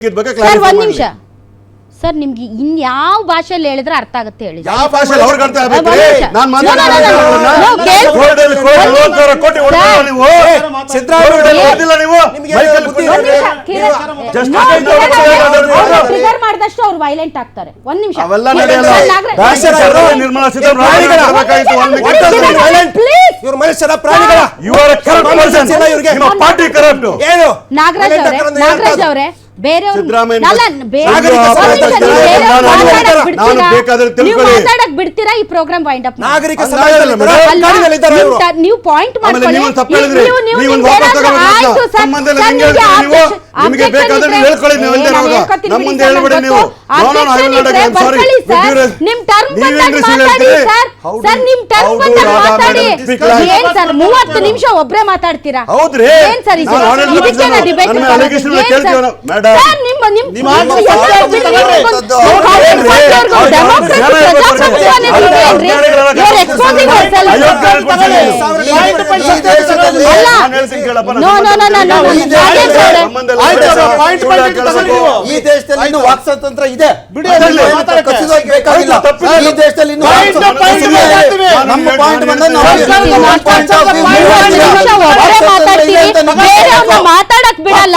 ಇದ್ ಬಗ್ಗೆ sir clarify ಒಂದ್ ಮಾಡ್ಲಿ. ಸರ್ ನಿಮ್ಗೆ ಇನ್ ಯಾವ ಭಾಷೆಯಲ್ಲಿ ಹೇಳಿದ್ರೆ ಅರ್ಥ ಆಗುತ್ತೆ ಹೇಳಿ. ಯಾವ ಭಾಷೆಯಲ್ಲಿ ಅವ್ರಿಗೆ ಅರ್ಥ ಆಗ್ಬೇಕು? ಒಂದ್ ನಿಮಿಷ. ನಾನ್ No, no, no, no, no, ಕೋರ್ಟಲ್ಲಿ ಕೋಟಿ ಒಂದ್ ನಲವತ್ತಾರು ಕೋಟಿ ಹೊಡೆದಿಲ್ಲ ನೀವು? ಸಿದ್ದರಾಮಯ್ಯ ಕೋರ್ಟಲ್ಲಿ ಹೊಡೆದಿಲ್ಲ ನೀವು? ನಿಮ್ಗೆ ಮೈಕಲ್ಲಿ ಬುದ್ಧಿ ಕೂತ್ಕೊಂಡು ಒಂದ್ ನಿಮಿಷ, Kiran- Just No, attend Kiran ಅವ್ರು ಅವ್ರೆ, ಮಾತಾಡೋದು trigger ಮಾಡಿದಷ್ಟು ಅವ್ರು ವೈಲೆಂಟ್ ಆಗ್ತಾರೆ. ಒಂದ್ ನಿಮಿಷ. ಅವೆಲ್ಲ ನಾಗರಾಜ್- ಭಾಷೆ ಭಾಷೆ ಅವರು- ನಿರ್ಮಲಾ ಸೀತಾರಾಮನ್ ಪ್ರಾಣಿಗಳ- ಬೇಕಾಗಿತ್ತು ಒಂದು ಒಂದ್ ನಿಮಿಷ, ಸಮಯ. ಕಿರಣ್, please. ಇವ್ರು ಮನುಷ್ಯರ ಪ್ರಾಣಿಗಳ? You are a corrupt person. ಇವ್ರಿಗೆ. ನಿಮ್ಮ ಪಾರ್ಟಿ ಕರಪ್ಟ್ ಏನು? ನಾಗರಾಜ್ ಅವರೇ? ನಾಗರಾಜ್ ಅವರೇ? ಮಾತಾಡಕ್ ಬಿಡ್ತೀರಾ? ನೀವು ತಿಳ್ಕೊಳ್ಳಿ. ಬಿಡ್ತೀರಾ ಈ ಪ್ರೋಗ್ರಾಮ್ ವೈಂಡ್ ಅಪ್ ನಾಗರಿಕ ನೀವು ಪಾಯಿಂಟ್ ನಿಮ್ ಟರ್ಮ್ ಏನ್ ಸರ್ ಮೂವತ್ತು ನಿಮಿಷ ಒಬ್ರೇ ಮಾತಾಡ್ತೀರಾ? ಹೌದ್ರಿ. ಏನ್ ಸರ್ ಇದಕ್ಕೆ Sen ಈ ದೇಶದಲ್ಲಿ ಇನ್ನು ವಾಕ್ ಇದೆ ಬೇಕಾಗಿಲ್ಲ ಈ ದೇಶದಲ್ಲಿ. ನಮ್ಮ ಪಾಯಿಂಟ್ ಮಾತಾಡಕ್ ಬಿಡಲ್ಲ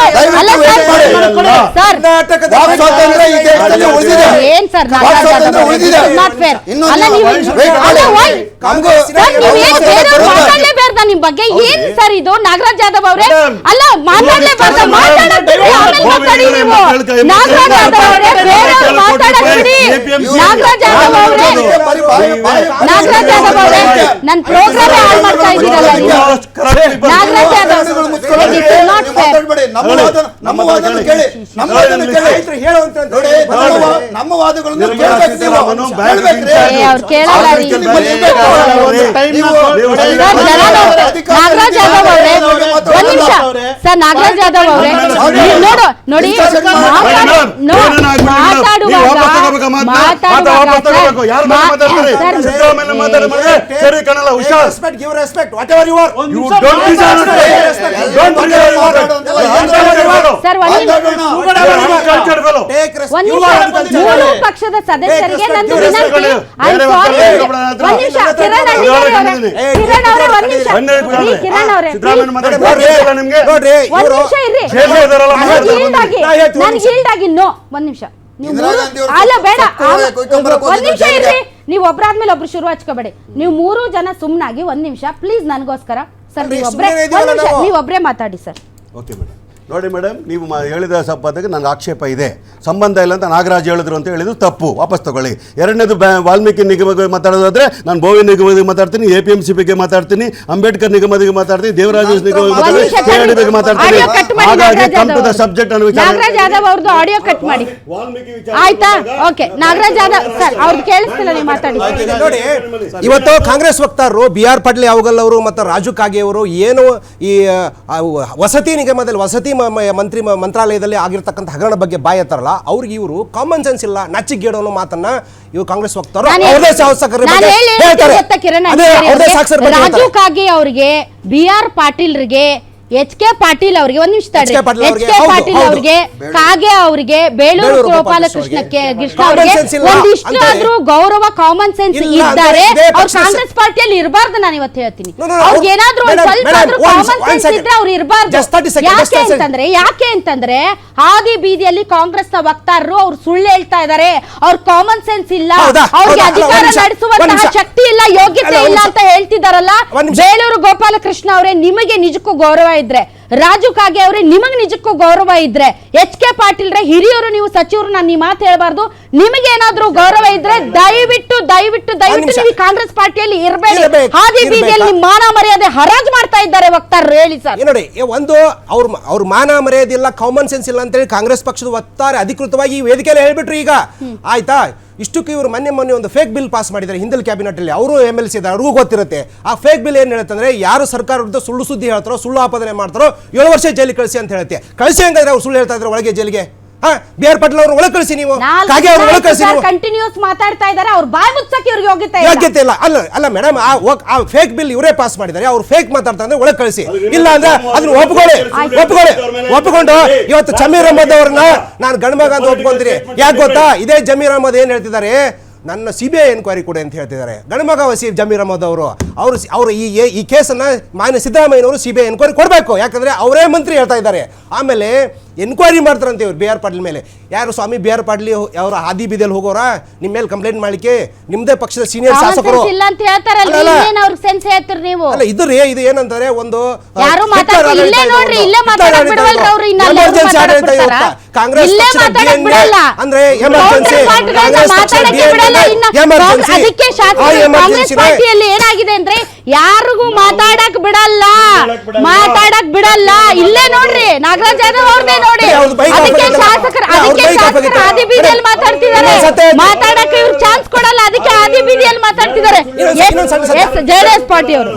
ಸರ್ ಸರ್ ಸ್ವಾತಂತ್ರ್ಯ ಈ ದೇಶದಲ್ಲಿ ಉಳಿದಿದೆ ಏನ್ ಸರ್ ವಾಕ್ ಸ್ವಾತಂತ್ರ್ಯ ಉಳಿದಿದೆ ನಾಟ್ ಫೇರ್ ಇನ್ನು ಅಲ್ಲ ನೀವು ಅಲ್ಲ? ಸರ್ ನೀವು ಏನು ಬೇರೆ ಮಾತಾಡಲೇ ಬೇಡ ನಿಮ್ಮ ನಿಮ್ ಬಗ್ಗೆ ಏನ್ ಸರ್ ಇದು ನಾಗರಾಜ್ ಯಾದವ್ ಅವ್ರೆ ಅಲ್ಲ ಮಾತಾಡಲೇ madam, ಮಾತಾಡಕ್ ಆಮೇಲೆ ಮಾತಾಡಿ ನೀವು ನಾಗರಾಜ್ ಯಾದವ್ ಅವರೇ ಬೇರೆ ಮಾತಾಡಬೇಡಿ ಬಿಡಿ ನಾಗರಾಜ್ ಯಾದವ್ ಅವರೇ ನಾಗರಾಜ್ ಯಾದವ್ ಅವರೇ ನನ್ ಪ್ರೋಗ್ರಾಮ್ ಹಾಳು ಮಾಡ್ತಾ ಇದ್ದೀರಲ್ಲ ನೀವು ನಾಗರಾಜ್ ಯಾದವ್ ನಮ್ಮ ನಮ್ಮ ವಾದನ ಕೇಳಿ. ನಮ್ಮ ವಾದನ ಕೇಳಿ. ನೋಡಿ ನಮ್ಮ ವಾದಗಳನ್ನು ಕೇಳಬೇಕು ನೀವು. ಕೇಳ್ಬೇಕ್ರಿ. ಅವ್ರು ಕೇಳಲ್ಲ ರೀ. ನಾಗರಾಜ್ ಯಾದವ್ ಅವರೇ. ಒಂದ್ ನಿಮಿಷ. ಸರ್ ನಾಗರಾಜ್ ಯಾದವ್ ಅವರೇ. ನೋಡು ನೋಡಿ ಮಾತಾಡುವಾಗ ಸರ್, ಕಣಲ್ಲ ಹುಷಾರ್. Respect respect whatever you are don't it. Sir. ಮೂರು ಪಕ್ಷದ ಸದಸ್ಯರಿಗೆ ನಂದು ವಿನಂತಿ. ಕಿರಣ್ ಅವರೇ. ಒಂದ್ ನಿಮಿಷ ಕಿರಣ್ ಅವರೇ ಒಂದ್ ನಿಮಿಷ ಇರ್ರಿ. ಆಗಿ ನಾ ಒಂದ್ ನಿಮಿಷ. ಅಲ್ಲ ಬೇಡ. ಒಂದ್ ನಿಮಿಷ ಇರ್ರಿ. ನೀವು ಒಬ್ರಾದ್ಮೇಲೆ ಒಬ್ರು ಶುರು ಹಚ್ಕೋಬೇಡಿ ನೀವು ಮೂರು ಜನ ಸುಮ್ನಾಗಿ ಒಂದ್ ನಿಮಿಷ ಪ್ಲೀಸ್ ನನಗೋಸ್ಕರ. ಸರ್ ನೀವು ಒಂದ್ ನಿಮಿಷ ನಾವು. ನೀವು ಒಬ್ರೇ ಮಾತಾಡಿ ಸರ್ ಓಕೆ ಮೇಡಮ್ ನೋಡಿ ಮೇಡಮ್ ನೀವು ಮಾ ಹೇಳಿದ ಸಂಪಾದಕ್ಕೆ ನನಗೆ ಆಕ್ಷೇಪ ಇದೆ. ಸಂಬಂಧ ಇಲ್ಲ ಅಂತ ನಾಗರಾಜ್ ಹೇಳಿದ್ರು ಅಂತ ಹೇಳಿದ್ರು ತಪ್ಪು. ವಾಪಸ್ ತಗೊಳ್ಳಿ. ಎರಡನೇದು ಬ್ಯಾ ವಾಲ್ಮೀಕಿ ನಿಗಮ ಮಾತಾಡೋದಾದರೆ ನಾನು ಬೋವಿ ನಿಗಮದ ಬಗ್ಗೆ ಮಾತಾಡ್ತೀನಿ ಎ ಪಿ ಎಂ ಸಿ ಬಗ್ಗೆ ಮಾತಾಡ್ತೀನಿ ಅಂಬೇಡ್ಕರ್ ನಿಗಮದಿಗೆ ಬಗ್ಗೆ ಮಾತಾಡ್ತೀನಿ ದೇವರಾಜ ನಿಗಮ ಬಗ್ಗೆ ಮಾತಾಡ್ತೀನಿ ಬಗ್ಗೆ ಮಾತಾಡ್ತೀನಿ. ಹಾಗಾಗಿ Nagaraj come to the Yadav subject ಅನ್ನು ವಿಚಾರ ನಾಗರಾಜ್ ಯಾದವ್ ಅವ್ರದ್ದು ಆಡಿಯೋ ಕಟ್ ಮಾಡಿ. ವಾಲ್ಮೀಕಿ ವಿಚಾರ ಆಯ್ತಾ? ಓಕೆ. ನಾಗರಾಜ್ ಯಾದವ್ ಸರ್ ಅವ್ರದ್ದು ಕೇಳಿಸ್ತಿಲ್ಲ ನೀವು ಮಾತಾಡಿ. ನೋಡಿ ಇವತ್ತು ಕಾಂಗ್ರೆಸ್ ವಕ್ತಾರರು ಬಿ ಆರ್ ಪಾಟೀಲ್ ಯಾವಗಲ್ ಅವರು ಮತ್ತು ರಾಜು ಕಾಗೆ ಅವರು ಏನು ಈ ವಸತಿ ನಿಗಮದಲ್ಲಿ ವಸತಿ ಮಂತ್ರಿ ಮಂತ್ರಾಲಯದಲ್ಲಿ ಆಗಿರ್ತಕ್ಕಂಥ ಹಗರಣ ಬಗ್ಗೆ ಬಾಯ್ ಎತ್ತಾರಲ್ಲ ಅವ್ರಿಗೆ ಇವರು ಕಾಮನ್ ಸೆನ್ಸ್ ಇಲ್ಲ ನಚ್ಚಿಗೇಡು ಅನ್ನೋ ಮಾತನ್ನ ಇವರು ಕಾಂಗ್ರೆಸ್ ಹೋಗ್ತಾರೆ ರಾಜೀವ್ ಅವ್ರದೇ ರಾಜು ಕಾಗೆ ಅವರಿಗೆ ಬಿ ಆರ್ ಪಾಟೀಲ್ರಿಗೆ ಎಚ್ ಕೆ ಪಾಟೀಲ್ ಅವರಿಗೆ ಒಂದ್ ನಿಮಿಷ ತಡ್ರಿ ಎಚ್ ಕೆ ಪಾಟೀಲ್ ಎಚ್ ಅವ್ರಿಗೆ, ಕೆ ಹೌದು, ಪಾಟೀಲ್ ಹೌದು. ಅವರಿಗೆ ಕಾಗೆ ಅವರಿಗೆ ಬೇಳೂರು ಬೇಳೂರು ಗೋಪಾಲಕೃಷ್ಣ ಅವರಿಗೆ ಕೃಷ್ಣ common ಅವರಿಗೆ sense ಇಲ್ಲ ಗೌರವ ಕಾಮನ್ ಸೆನ್ಸ್ ಇಲ್ಲ ಇದ್ದಾರೆ ಅವ್ರು ಕಾಂಗ್ರೆಸ್ ಪಾರ್ಟಿಯಲ್ಲಿ ಇರಬಾರ್ದು ನಾನು ಇವತ್ತು ಹೇಳ್ತೀನಿ No, no, no, ಅವ್ರಿಗೆ ಏನಾದ್ರೂ ಒಂದ್ ಸ್ವಲ್ಪ madam, ಆದ್ರೂ one- common one sense second. ಇದ್ರೆ ಅವ್ರು ಇರಬಾರ್ದು Just 30 second, just ಯಾಕೆ 30 second. ಅಂತಂದ್ರೆ ಯಾಕೆ ಅಂತಂದ್ರೆ ಹಾದಿ ಬೀದಿಯಲ್ಲಿ ಕಾಂಗ್ರೆಸ್ನ ವಕ್ತಾರರು ಅವ್ರು ಸುಳ್ಳು ಹೇಳ್ತಾ ಇದ್ದಾರೆ ಅವ್ರ ಕಾಮನ್ ಸೆನ್ಸ್ ಇಲ್ಲ ಹೌದಾ? ಅವ್ರಿಗೆ ಹೌದಾ? ಅಲ್ಲ, ಅಧಿಕಾರ ಒಂದ್ ನಿಮಿಷ, ಒಂದ್ ನಡೆಸುವಂತಹ ನಿಮಿಷ. ಶಕ್ತಿ ಇಲ್ಲ ಯೋಗ್ಯತೆ ಅಲ್ಲ, ಒಂದ್ ಇಲ್ಲ ನಿಮಿಷ. ಅಂತ ಹೇಳ್ತಿದಾರಲ್ಲ ಒಂದ್ ನಿಮಿಷ. ಬೇಳೂರು ಗೋಪಾಲಕೃಷ್ಣ ಅವರೇ ನಿಮಗೆ ನಿಜಕ್ಕೂ ಗೌರವ ಇದ್ರೆ ರಾಜು ಕಾಗೆ ಅವರೇ ನಿಮಗೆ ನಿಜಕ್ಕೂ ಗೌರವ ಇದ್ರೆ ಎಚ್ ಕೆ ಪಾಟೀಲ್ ರೇ ಹಿರಿಯರು ನೀವು ಸಚಿವರು ನಾನು ಈ ಮಾತು ಹೇಳ್ಬಾರ್ದು ನಿಮಗೇನಾದ್ರೂ ಗೌರವ ಇದ್ರೆ ದಯವಿಟ್ಟು ದಯವಿಟ್ಟು ದಯವಿಟ್ಟು ನೀವು ಕಾಂಗ್ರೆಸ್ ಪಾರ್ಟಿಯಲ್ಲಿ ಇರಬೇಡಿ. ಇರ್ಬೇಕು, ಹಾದಿ? ಬೀದಿಯಲ್ಲಿ ನಿಮ್ಮ ಮಾನ ಮರ್ಯಾದೆ ಹರಾಜ್ ಮಾಡ್ತಾ ಇದ್ದಾರೆ ವಕ್ತಾರರು ಹೇಳಿ ಸರ್. ನೋಡಿ ಒಂದು ಅವ್ರ ಅವ್ರ ಮಾನ ಮರ್ಯಾದೆ ಇಲ್ಲ ಕಾಮನ್ ಸೆನ್ಸ್ ಇಲ್ಲ ಅಂತೇಳಿ ಕಾಂಗ್ರೆಸ್ ಪಕ್ಷದ ಒತ್ತಾರೆ ಅಧಿಕೃತವಾಗಿ ಈ ವೇದಿಕೆಯಲ್ಲಿ ಹೇಳ್ಬಿಟ್ರು ಈಗ. ಆಯ್ತಾ? ಇಷ್ಟಕ್ಕೆ ಇವರು ಮೊನ್ನೆ ಮೊನ್ನೆ ಒಂದು ಫೇಕ್ ಬಿಲ್ ಪಾಸ್ ಮಾಡಿದ್ದಾರೆ ಹಿಂದಲ್ ಕ್ಯಾಬಿನೆಟ್ ಅಲ್ಲಿ. ಅವರು ಎಂ ಎಲ್ ಸಿ ಇದ್ದಾರೆ, ಅವ್ರಿಗೂ ಗೊತ್ತಿರುತ್ತೆ. ಆ ಫೇಕ್ ಬಿಲ್ ಏನ್ ಹೇಳುತ್ತೆ ಅಂದ್ರೆ ಯಾರು ಸರ್ಕಾರದ ಸುಳ್ಳು ಸುದ್ದಿ ಹೇಳ್ತಾರೋ, ಸುಳ್ಳು ಆಪಾದನೆ ಮಾಡ್ತಾರೋ, ಏಳು ವರ್ಷ ಜೈಲಿಗೆ ಕಳಿಸಿ ಅಂತ ಹೇಳುತ್ತೆ ಕಳಿಸಿ ಹಂಗಾದ್ರೆ ಅವ್ರು ಸುಳ್ಳು ಹೇಳ್ತಾ ಇದ್ರೆ ಒಳಗೆ ಜೈಲಿಗೆ? ಬಿ ಆರ್ ಪಾಟೀಲ್ ಅವ್ರನ್ನ ಒಳಗೆ ಕಳಿಸಿ ನೀವು. ಕಾಗೆ ಅವ್ರನ್ನ ಒಳಗೆ ಕಳಿಸಿ ನೀವು. ಕಂಟಿನ್ಯೂಸ್ ಮಾತಾಡ್ತಾ ಇದ್ದಾರೆ ಅವ್ರ ಬಾಯ್ ಮುಚ್ಚಕ್ಕೆ ಇವ್ರಿಗೆ ಯೋಗ್ಯತೆ ಇಲ್ಲ. ಯೋಗ್ಯತೆ ಇಲ್ಲ. ಅಲ್ಲ ಅಲ್ಲ ಮೇಡಮ್ ಆ ಆ ಫೇಕ್ ಬಿಲ್ ಇವರೇ ಪಾಸ್ ಮಾಡಿದ್ದಾರೆ. ಅವ್ರು ಫೇಕ್ ಮಾತಾಡ್ತಾ ಅಂದ್ರೆ ಒಳಗೆ ಕಳಿಸಿ. ಇಲ್ಲ ಅಂದ್ರೆ ಅದನ್ನ ಒಪ್ಕೊಳ್ಳಿ. ಒಪ್ಕೊಳ್ಳಿ. ಒಪ್ಕೊಂಡು ಇವತ್ತು ಜಮೀರ್ ಅಹಮದ್ ಅವ್ರನ್ನ ನಾನು ಗಣಮಗ ಅಂತ ಒಪ್ಕೊಂತೀನಿ. ಯಾಕೆ ಗೊತ್ತಾ? ಇದೇ ಜಮೀರ್ ಅಹಮದ್ ಏನ್ ಹೇಳ್ತಿದ್ದಾರೆ? ನನ್ನ ಸಿ ಬಿ ಐ ಎನ್ಕ್ವೈರಿ ಕೊಡಿ ಅಂತ ಹೇಳ್ತಿದ್ದಾರೆ. ಗಣಮಗ ವಸೀಫ್ ಜಮೀರ್ ಅಹಮದ್ ಅವರು. ಅವರು ಅವರು ಈ ಈ- ಕೇಸನ್ನು ಮಾನ್ಯ ಸಿದ್ದರಾಮಯ್ಯನವರು ಸಿ ಬಿ ಐ ಎನ್ಕ್ವೈರಿ ಕೊಡಬೇಕು. ಯಾಕಂದರೆ ಅವರೇ ಮಂತ್ರಿ ಹೇಳ್ತಾ ಇದ್ದಾರೆ. ಆಮೇಲೆ ಎನ್ಕ್ವೈರಿ ಮಾಡ್ತಾರಂತೆ ಇವ್ರು ಬಿ ಆರ್ ಪಾಟೀಲ್ ಮೇಲೆ. ಯಾರು ಸ್ವಾಮಿ ಬಿ ಆರ್ ಪಾಟೀಲ್ ಅವರ ಹಾದಿ ಬೀದಿಯಲ್ಲಿ ಹೋಗೋರ? ನಿಮ್ಮ ಮೇಲೆ ಕಂಪ್ಲೇಂಟ್ ಮಾಡ್ಲಿಕ್ಕೆ ನಿಮ್ಮದೇ ಪಕ್ಷದ ಸೀನಿಯರ್ ಶಾಸಕರು ಇಲ್ಲ ಅಂತ ಹೇಳ್ತಾರಲ್ಲ ಅವ್ರಿಗೆ ಸೆನ್ಸ್ ಹೇಳ್ತೀರಿ ನೀವು? ಅಲ್ಲ ಇದು ರೀ ಇದು ಏನಂತಾರೆ ಒಂದು ಯಾರು ಹಿಟ್ಲರ್ ಮಾತಾಡ್ತಿಲ್ಲ ಆಡಳಿತ ಇಲ್ಲೇ ಇದು ನೋಡ್ರಿ ಒಂದು. ಇಲ್ಲೇ ಹಿಟ್ಲರ್ ಮಾತಾಡಕ್ ಬಿಡವಲ್ರಿ ಅವ್ರು ಇನ್ನ ಅಲ್ಲಿ ಎಮರ್ಜೆನ್ಸಿ ಆಡಳಿತ? ಕಾಂಗ್ರೆಸ್ ಇಲ್ಲೇ ಪಕ್ಷದ ಮಾತಾಡಕ್ DNA ಬಿಡಲ್ಲ. ಅಂದ್ರೆ ಎಮರ್ಜೆನ್ಸಿ ಕೌಂಟರ್ ಪಾರ್ಟಿಗಳನ್ನ ಕಾಂಗ್ರೆಸ್ ಪಕ್ಷದ ಮಾತಾಡಕ್ಕೆ DNA ಬಿಡಲ್ಲ. ಇನ್ನ ಎಮರ್ಜೆನ್ಸಿ. ಅದಕ್ಕೆ ಆ ಕಾಂಗ್ರೆಸ್ ಎಮರ್ಜೆನ್ಸಿನೇ ಪಾರ್ಟಿಯಲ್ಲಿ ಏನಾಗಿದೆ ಅಂದ್ರೆ ಯಾರಿಗೂ ಮಾತಾಡಕ್ ಬಿಡಲ್ಲ. ಮಾತಾಡಕ್ ಬಿಡಲ್ಲ. ಇಲ್ಲೇ ನೋಡ್ರಿ ನಾಗರಾಜ್ ಯಾದವ್ ಅವ್ರದೇ ನೋಡಿ. ಅದಕ್ಕೆ. ಶಾಸಕರು ಅದಕ್ಕೆ ಶಾಸಕರು ಆದಿ ಬೀದಿಯಲ್ಲಿ ಮಾತಾಡ್ತಿದ್ದಾರೆ. ಮಾತಾಡಕ್ಕೆ ಇವ್ರು ಚಾನ್ಸ್ ಕೊಡಲ್ಲ. ಅದಕ್ಕೆ ಆದಿ ಬೀದಿಯಲ್ಲಿ ಮಾತಾಡ್ತಿದ್ದಾರೆ. ಜೆಡಿಎಸ್. ಎಸ್ ಪಾರ್ಟಿ ಅವರು